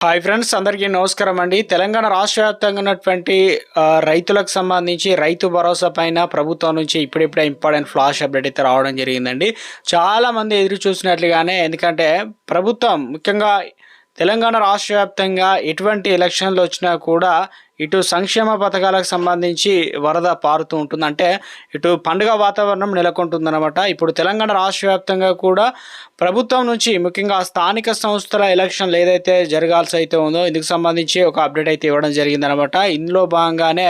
Hi friends అందరికీ నమస్కారం అండి. తెలంగాణ రాష్ట్ర వ్యాప్తంగా ఉన్నటువంటి రైతులకు సంబంధించి రైతు భరోసా పైన ప్రభుత్వం నుంచి ఇప్పుడిప్పుడే ఇంపార్టెంట్ ఫ్లాష్ అప్డేట్ అయితే రావడం జరిగిందండి. చాలా మంది ఎదురు చూసినట్లుగానే ఎందుకంటే ప్రభుత్వం ముఖ్యంగా తెలంగాణ రాష్ట్ర వ్యాప్తంగా ఎటువంటి ఎలక్షన్లు వచ్చినా కూడా ఇటు సంక్షేమ పథకాలకు సంబంధించి వరద పారుతూ ఉంటుంది. అంటే ఇటు పండుగ వాతావరణం నెలకొంటుందన్నమాట. ఇప్పుడు తెలంగాణ రాష్ట్ర వ్యాప్తంగా కూడా ప్రభుత్వం నుంచి ముఖ్యంగా స్థానిక సంస్థల ఎలక్షన్లు ఏదైతే జరగాల్సి అయితే ఉందో ఇందుకు సంబంధించి ఒక అప్డేట్ అయితే ఇవ్వడం జరిగిందనమాట ఇందులో భాగంగానే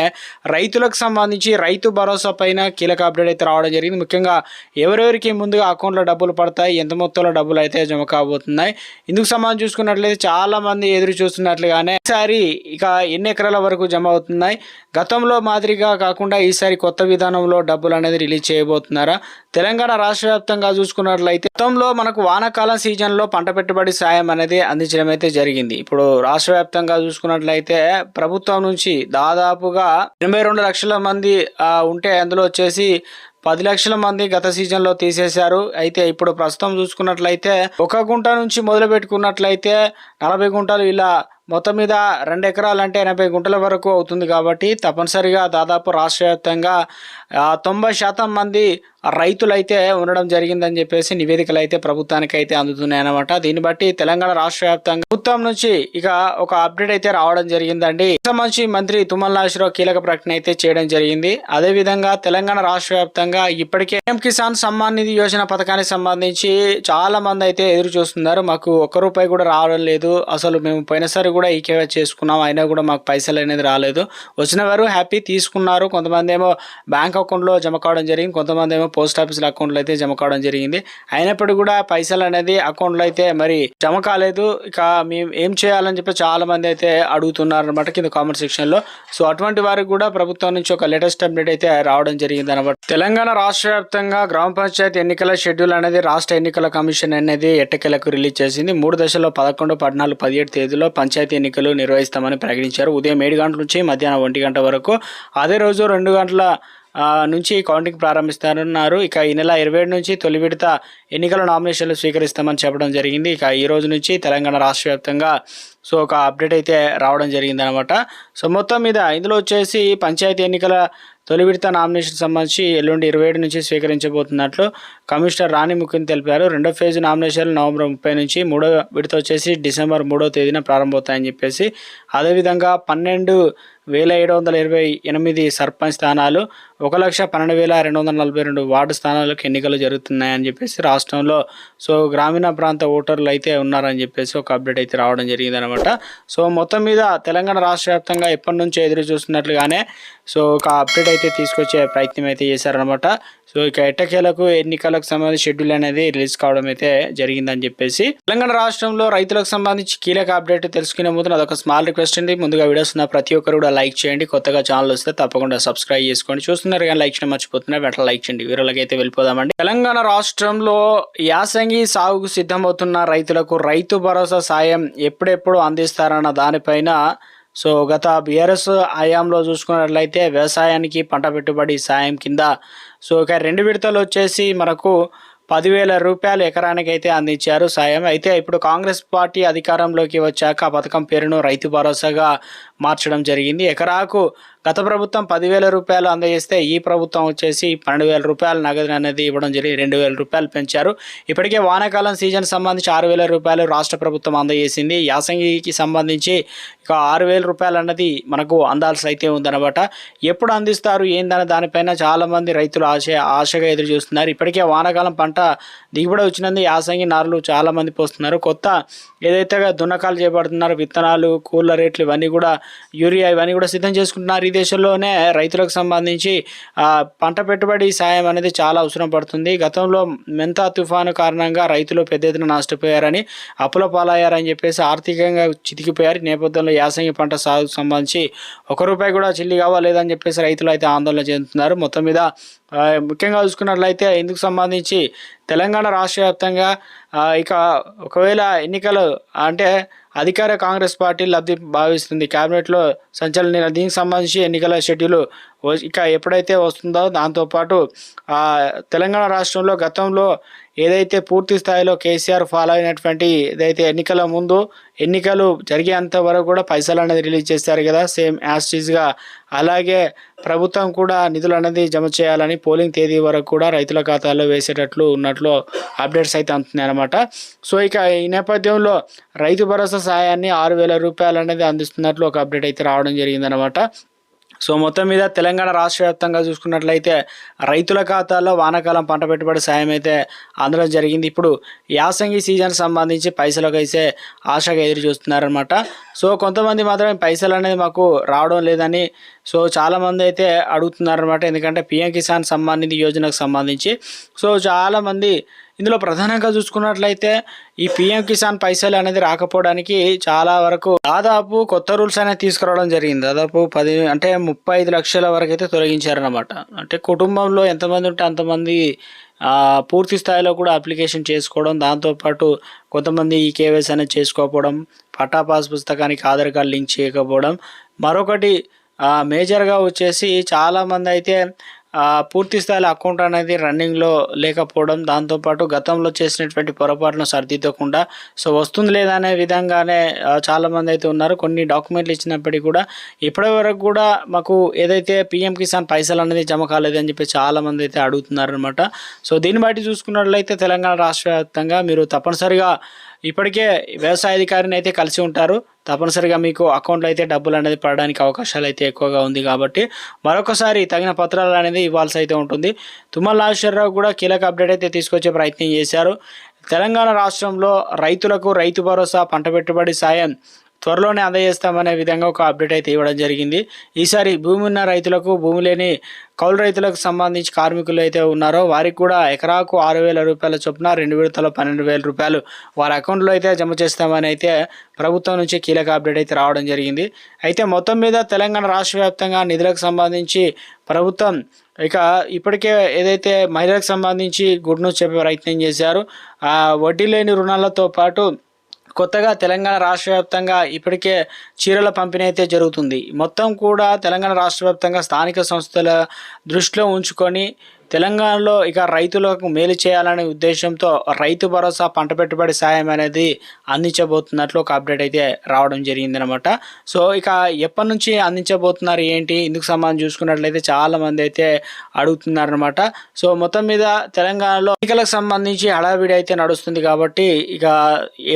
రైతులకు సంబంధించి రైతు భరోసా పైన కీలక అప్డేట్ అయితే రావడం జరిగింది. ముఖ్యంగా ఎవరెవరికి ముందుగా అకౌంట్లో డబ్బులు పడతాయి ఎంత మొత్తంలో డబ్బులు అయితే జమ కాబోతున్నాయి. ఇందుకు సంబంధించి చూసుకున్నట్లయితే చాలామంది ఎదురు చూస్తున్నట్లుగానే ఈసారి ఇక ఎన్ని ఎకరాల వరకు జమ అవుతున్నాయి. గతంలో మాదిరిగా కాకుండా ఈసారి కొత్త విధానంలో డబ్బులు అనేది రిలీజ్ చేయబోతున్నారా? తెలంగాణ రాష్ట్ర వ్యాప్తంగా చూసుకున్నట్లయితే గతంలో మనకు వానాకాలం సీజన్లో పంట పెట్టుబడి సాయం అనేది అందించడం అయితే జరిగింది. ఇప్పుడు రాష్ట్ర వ్యాప్తంగా చూసుకున్నట్లయితే ప్రభుత్వం నుంచి దాదాపుగా ఎనభై రెండు లక్షల మంది ఉంటే అందులో వచ్చేసి పది లక్షల మంది గత సీజన్లో తీసేశారు. అయితే ఇప్పుడు ప్రస్తుతం చూసుకున్నట్లయితే ఒక గుంట నుంచి మొదలు పెట్టుకున్నట్లయితే నలభై గుంటలు ఇలా మొత్తం మీద రెండు ఎకరాలు అంటే ఎనభై గుంటల వరకు అవుతుంది కాబట్టి తప్పనిసరిగా దాదాపు రాష్ట్ర వ్యాప్తంగా తొంభై శాతం మంది రైతులైతే ఉండడం జరిగిందని చెప్పేసి నివేదికలు అయితే ప్రభుత్వానికి అయితే అందుతున్నాయి అనమాట దీన్ని బట్టి తెలంగాణ రాష్ట్ర వ్యాప్తంగా ప్రభుత్వం నుంచి ఇక ఒక అప్డేట్ అయితే రావడం జరిగిందండి. సంబంధించి మంత్రి తుమ్మల నాగేశ్వరరావు కీలక ప్రకటన అయితే చేయడం జరిగింది. అదే విధంగా తెలంగాణ రాష్ట్ర వ్యాప్తంగా ఇప్పటికే ఎం కిసాన్ సమ్మాన్ నిధి యోజన పథకానికి సంబంధించి చాలా మంది అయితే ఎదురు చూస్తున్నారు. మాకు ఒక్క రూపాయి కూడా రావడం లేదు. అసలు మేము పోయినసారి కూడా ఈ కేవై చేసుకున్నాం. అయినా కూడా మాకు పైసలు అనేది రాలేదు. వచ్చిన వారు హ్యాపీ తీసుకున్నారు. కొంతమంది ఏమో బ్యాంక్ అకౌంట్లో జమ కావడం జరిగింది. కొంతమంది ఏమో పోస్ట్ ఆఫీస్ అకౌంట్లో అయితే జమ కావడం జరిగింది. అయినప్పటికీ కూడా పైసలు అనేది అకౌంట్లో అయితే మరి జమ కాలేదు. ఇక మేము ఏం చేయాలని చెప్పి చాలా మంది అయితే అడుగుతున్నారు అనమాట కింద కామెంట్ సెక్షన్లో. సో అటువంటి వారికి కూడా ప్రభుత్వం నుంచి ఒక లేటెస్ట్ అప్డేట్ అయితే రావడం జరిగింది అనమాట తెలంగాణ రాష్ట్ర వ్యాప్తంగా గ్రామ పంచాయతీ ఎన్నికల షెడ్యూల్ అనేది రాష్ట్ర ఎన్నికల కమిషన్ అనేది ఎట్టకేలకు రిలీజ్ చేసింది. మూడు దశల్లో పదకొండు పద్నాలుగు పదిహేడు తేదీలో పంచాయతీ ఎన్నికలు నిర్వహిస్తామని ప్రకటించారు. ఉదయం ఏడు గంటల నుంచి మధ్యాహ్నం ఒంటి గంట వరకు. అదే రోజు రెండు గంటల నుంచి కౌంటింగ్ ప్రారంభిస్తారన్నారు ఇక ఈ నెల ఇరవై ఏడు నుంచి తొలి విడత ఎన్నికల నామినేషన్లు స్వీకరిస్తామని చెప్పడం జరిగింది. ఇక ఈ రోజు నుంచి తెలంగాణ రాష్ట్ర వ్యాప్తంగా సో ఒక అప్డేట్ అయితే రావడం జరిగింది అనమాట సో మొత్తం మీద ఇందులో వచ్చేసి పంచాయతీ ఎన్నికల తొలి విడత నామినేషన్ సంబంధించి ఎల్లుండి ఇరవై ఏడు నుంచి స్వీకరించబోతున్నట్లు కమిషనర్ రాణి ముఖ్యం తెలిపారు. రెండో ఫేజ్ నామినేషన్లు నవంబర్ ముప్పై నుంచి మూడో విడత వచ్చేసి డిసెంబర్ మూడో తేదీన ప్రారంభమవుతాయని చెప్పేసి అదేవిధంగా పన్నెండు వేల ఏడు వందల ఇరవై ఎనిమిది సర్పంచ్ స్థానాలు ఒక లక్ష పన్నెండు వేల రెండు వందల నలభై రెండు వార్డు స్థానాలకు ఎన్నికలు జరుగుతున్నాయని చెప్పేసి రాష్ట్రంలో సో గ్రామీణ ప్రాంత ఓటర్లు అయితే ఉన్నారని చెప్పేసి ఒక అప్డేట్ అయితే రావడం జరిగింది అనమాట సో మొత్తం మీద తెలంగాణ రాష్ట్ర వ్యాప్తంగా ఎప్పటి నుంచో ఎదురు చూస్తున్నట్లుగానే సో ఒక అప్డేట్ అయితే తీసుకొచ్చే ప్రయత్నం అయితే చేశారనమాట సో ఇక ఎట్టకేలకు ఎన్నికలకు సంబంధించి షెడ్యూల్ అనేది రిలీజ్ కావడం అయితే జరిగిందని చెప్పేసి తెలంగాణ రాష్ట్రంలో రైతులకు సంబంధించి కీలక అప్డేట్ తెలుసుకునే ముందు అదొక స్మాల్ రిక్వెస్ట్ ఉంది. ముందుగా వీడియోస్ ఉన్న ప్రతి ఒక్కరు కూడా లైక్ చేయండి. కొత్తగా ఛానల్ వస్తే తప్పకుండా సబ్స్క్రైబ్ చేసుకోండి. చూస్తున్నారు కానీ లైక్ చేయడం మర్చిపోతున్నారు. వెంటనే లైక్ చేయండి. వీరలకైతే అయితే వెళ్ళిపోదామండి. తెలంగాణ రాష్ట్రంలో యాసంగి సాగుకు సిద్ధమవుతున్న రైతులకు రైతు భరోసా సాయం ఎప్పుడెప్పుడు అందిస్తారన్న దానిపైన సో గత బీఆర్ఎస్ హయాంలో చూసుకున్నట్లయితే వ్యవసాయానికి పంట పెట్టుబడి సాయం కింద. సో ఇక రెండు విడతలు వచ్చేసి మనకు పదివేల రూపాయలు ఎకరానికి అయితే అందించారు సాయం. అయితే ఇప్పుడు కాంగ్రెస్ పార్టీ అధికారంలోకి వచ్చాక ఆ పథకం పేరును రైతు భరోసాగా మార్చడం జరిగింది. ఎకరాకు గత ప్రభుత్వం పదివేల రూపాయలు అందజేస్తే ఈ ప్రభుత్వం వచ్చేసి పన్నెండు వేల రూపాయలు నగదు అనేది ఇవ్వడం జరిగి రెండు వేల రూపాయలు పెంచారు. ఇప్పటికే వానాకాలం సీజన్ సంబంధించి ఆరు వేల రూపాయలు రాష్ట్ర ప్రభుత్వం అందజేసింది. యాసంగికి సంబంధించి ఇక ఆరు వేల రూపాయలు అన్నది మనకు అందాల్సి అయితే ఉందన్నమాట. ఎప్పుడు అందిస్తారు ఏందనే దానిపైన చాలామంది రైతులు ఆశ ఆశగా ఎదురు చూస్తున్నారు. ఇప్పటికే వానాకాలం పంట దిగుబడి వచ్చినందుకు యాసంగి నారులు చాలామంది పోస్తున్నారు. కొత్త ఏదైతే దున్నకాలు చేపడుతున్నారు విత్తనాలు కూల రేట్లు ఇవన్నీ కూడా యూరియా ఇవన్నీ కూడా సిద్ధం చేసుకుంటున్నారు. ఈ దేశంలోనే రైతులకు సంబంధించి పంట పెట్టుబడి సాయం అనేది చాలా అవసరం పడుతుంది. గతంలో మెంతా తుఫాను కారణంగా రైతులు పెద్ద ఎత్తున నష్టపోయారని అప్పుల పాలయ్యారని చెప్పేసి ఆర్థికంగా చితికిపోయారు. నేపథ్యంలో యాసంగి పంట సాగుకు సంబంధించి ఒక రూపాయి కూడా చిల్లి కావాలేదని చెప్పేసి రైతులు అయితే ఆందోళన చెందుతున్నారు. మొత్తం మీద ముఖ్యంగా చూసుకున్నట్లయితే ఇందుకు సంబంధించి తెలంగాణ రాష్ట్ర వ్యాప్తంగా ఇక ఒకవేళ ఎన్నికలు అంటే అధికార కాంగ్రెస్ పార్టీ లబ్ధి భావిస్తుంది. క్యాబినెట్లో సంచలన దీనికి సంబంధించి ఎన్నికల షెడ్యూల్ ఇక ఎప్పుడైతే వస్తుందో దాంతోపాటు ఆ, తెలంగాణ రాష్ట్రంలో గతంలో ఏదైతే పూర్తి స్థాయిలో కేసీఆర్ ఫాలో అయినటువంటి ఏదైతే ఎన్నికల ముందు ఎన్నికలు జరిగేంత వరకు కూడా పైసలు అనేది రిలీజ్ చేశారు కదా సేమ్ యాస్టీజ్గా అలాగే ప్రభుత్వం కూడా నిధులు అనేది జమ చేయాలని పోలింగ్ తేదీ వరకు కూడా రైతుల ఖాతాల్లో వేసేటట్లు ఉన్నట్లు అప్డేట్స్ అయితే అందుతున్నాయి అనమాట సో ఇక ఈ నేపథ్యంలో రైతు భరోసా సాయాన్ని ఆరు వేల రూపాయలు అనేది అందిస్తున్నట్లు ఒక అప్డేట్ అయితే రావడం జరిగిందనమాట సో మొత్తం మీద తెలంగాణ రాష్ట్ర వ్యాప్తంగా చూసుకున్నట్లయితే రైతుల ఖాతాల్లో వానాకాలం పంట పెట్టుబడి సాయం అయితే అందడం జరిగింది. ఇప్పుడు యాసంగి సీజన్ సంబంధించి పైసలకు అయితే ఆశగా ఎదురు చూస్తున్నారనమాట సో కొంతమంది మాత్రం పైసలు అనేది మాకు రావడం లేదని సో చాలామంది అయితే అడుగుతున్నారనమాట ఎందుకంటే పిఎం కిసాన్ సమ్మాన్ నిధి యోజనకు సంబంధించి. సో చాలామంది ఇందులో ప్రధానంగా చూసుకున్నట్లయితే ఈ పిఎం కిసాన్ పైసలు అనేది రాకపోవడానికి చాలా వరకు దాదాపు కొత్త రూల్స్ అనేది తీసుకురావడం జరిగింది. దాదాపు పది అంటే ముప్పై ఐదు లక్షల వరకు అయితే తొలగించారనమాట అంటే కుటుంబంలో ఎంతమంది ఉంటే అంతమంది పూర్తి స్థాయిలో కూడా అప్లికేషన్ చేసుకోవడం దాంతోపాటు కొంతమంది ఈ కేవైసీ అనేది చేసుకోకపోవడం పట్టా పాస్ పుస్తకానికి ఆధార్ కార్డు లింక్ చేయకపోవడం మరొకటి మేజర్గా వచ్చేసి చాలామంది అయితే పూర్తి స్థాయిలో అకౌంట్ అనేది రన్నింగ్లో లేకపోవడం దాంతోపాటు గతంలో చేసినటువంటి పొరపాటును సరిదిద్దకుండా సో వస్తుంది లేదా అనే విధంగానే చాలామంది అయితే ఉన్నారు. కొన్ని డాక్యుమెంట్లు ఇచ్చినప్పటికీ కూడా ఇప్పటి వరకు కూడా మాకు ఏదైతే పిఎం కిసాన్ పైసలు అనేది జమ కాలేదని చెప్పి చాలామంది అయితే అడుగుతున్నారు అనమాట సో దీన్ని బట్టి చూసుకున్నట్లయితే తెలంగాణ రాష్ట్ర వ్యాప్తంగా మీరు తప్పనిసరిగా ఇప్పటికే వ్యవసాయ అధికారిని అయితే కలిసి ఉంటారు. తప్పనిసరిగా మీకు అకౌంట్లో అయితే డబ్బులు అనేది పడడానికి అవకాశాలు అయితే ఎక్కువగా ఉంది కాబట్టి మరొకసారి తగిన పత్రాలు అనేది ఇవ్వాల్సి అయితే ఉంటుంది. తుమ్మల నాగేశ్వరరావు కూడా కీలక అప్డేట్ అయితే తీసుకొచ్చే ప్రయత్నం చేశారు. తెలంగాణ రాష్ట్రంలో రైతులకు రైతు భరోసా పంట పెట్టుబడి సాయం త్వరలోనే అందజేస్తామనే విధంగా ఒక అప్డేట్ అయితే ఇవ్వడం జరిగింది. ఈసారి భూమి ఉన్న రైతులకు భూమి లేని కౌలు రైతులకు సంబంధించి కార్మికులు అయితే ఉన్నారో వారికి కూడా ఎకరాకు ఆరు వేల రూపాయల చొప్పున రెండు విడతలో పన్నెండు వేల రూపాయలు వారి అకౌంట్లో అయితే జమ చేస్తామని అయితే ప్రభుత్వం నుంచి కీలక అప్డేట్ అయితే రావడం జరిగింది. అయితే మొత్తం మీద తెలంగాణ రాష్ట్ర వ్యాప్తంగా నిధులకు సంబంధించి ప్రభుత్వం ఇక ఇప్పటికే ఏదైతే మహిళలకు సంబంధించి గుడ్ న్యూస్ చెప్పే ప్రయత్నం చేశారు ఆ వడ్డీ లేని రుణాలతో పాటు కొత్తగా తెలంగాణ రాష్ట్ర వ్యాప్తంగా ఇప్పటికే చీరల పంపిణీ అయితే జరుగుతుంది. మొత్తం కూడా తెలంగాణ రాష్ట్ర వ్యాప్తంగా స్థానిక సంస్థల దృష్టిలో ఉంచుకొని తెలంగాణలో ఇక రైతులకు మేలు చేయాలనే ఉద్దేశంతో రైతు భరోసా పంట పెట్టుబడి సాయం అనేది అందించబోతున్నట్లు ఒక అప్డేట్ అయితే రావడం జరిగిందనమాట సో ఇక ఎప్పటి నుంచి అందించబోతున్నారు ఏంటి? ఇందుకు సంబంధించి చూసుకున్నట్లయితే చాలామంది అయితే అడుగుతున్నారనమాట సో మొత్తం మీద తెలంగాణలో ఎన్నికలకు సంబంధించి హడావిడి అయితే నడుస్తుంది కాబట్టి ఇక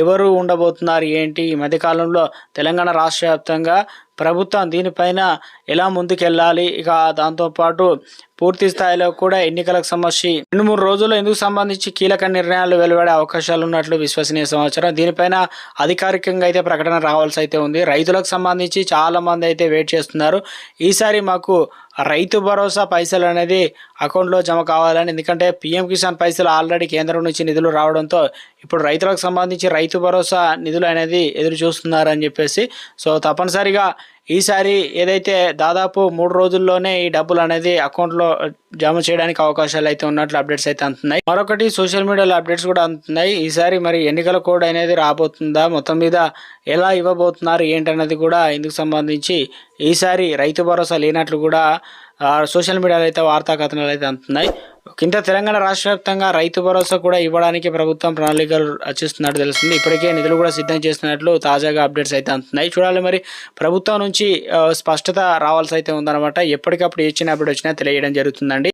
ఎవరు ఉండబోతున్నారు ఏంటి? ఈ మధ్యకాలంలో తెలంగాణ రాష్ట్ర వ్యాప్తంగా ప్రభుత్వం దీనిపైన ఎలా ముందుకెళ్ళాలి? ఇక దాంతోపాటు పూర్తి స్థాయిలో కూడా ఎన్నికలకు సంబంధించి రెండు మూడు రోజుల్లో ఎందుకు సంబంధించి కీలక నిర్ణయాలు వెలువడే అవకాశాలు ఉన్నట్లు విశ్వసనీయ సమాచారం. దీనిపైన అధికారికంగా అయితే ప్రకటన రావాల్సి అయితే ఉంది. రైతులకు సంబంధించి చాలామంది అయితే వెయిట్ చేస్తున్నారు. ఈసారి మాకు రైతు భరోసా పైసలు అనేది అకౌంట్లో జమ కావాలని ఎందుకంటే పిఎం కిసాన్ పైసలు ఆల్రెడీ కేంద్రం నుంచి నిధులు రావడంతో ఇప్పుడు రైతులకు సంబంధించి రైతు భరోసా నిధులు అనేది ఎదురు చూస్తున్నారని చెప్పేసి సో తప్పనిసరిగా ఈసారి ఏదైతే దాదాపు మూడు రోజుల్లోనే ఈ డబ్బులు అనేది అకౌంట్లో జమ చేయడానికి అవకాశాలు అయితే ఉన్నట్లు అప్డేట్స్ అయితే అందుతున్నాయి మరొకటి సోషల్ మీడియాలో అప్డేట్స్ కూడా అందుతున్నాయి ఈసారి మరి ఎన్నికల కోడ్ అనేది రాబోతుందా? మొత్తం మీద ఎలా ఇవ్వబోతున్నారు? ఏంటన్నది కూడా ఇందుకు సంబంధించి ఈసారి రైతు భరోసా లేనట్లు కూడా సోషల్ మీడియాలో అయితే వార్తా కథనాలు అయితే అందుతున్నాయి. కింద తెలంగాణ రాష్ట్ర వ్యాప్తంగా రైతు భరోసా కూడా ఇవ్వడానికి ప్రభుత్వం ప్రణాళికలు రచిస్తున్నట్టు తెలుస్తుంది. ఇప్పటికే నిధులు కూడా సిద్ధం చేస్తున్నట్లు తాజాగా అప్డేట్స్ అయితే అందుతున్నాయి. చూడాలి మరి ప్రభుత్వం నుంచి స్పష్టత రావాల్సి అయితే ఉందన్నమాట. ఎప్పటికప్పుడు ఇచ్చిన అప్డేట్ వచ్చినా తెలియడం జరుగుతుందండి.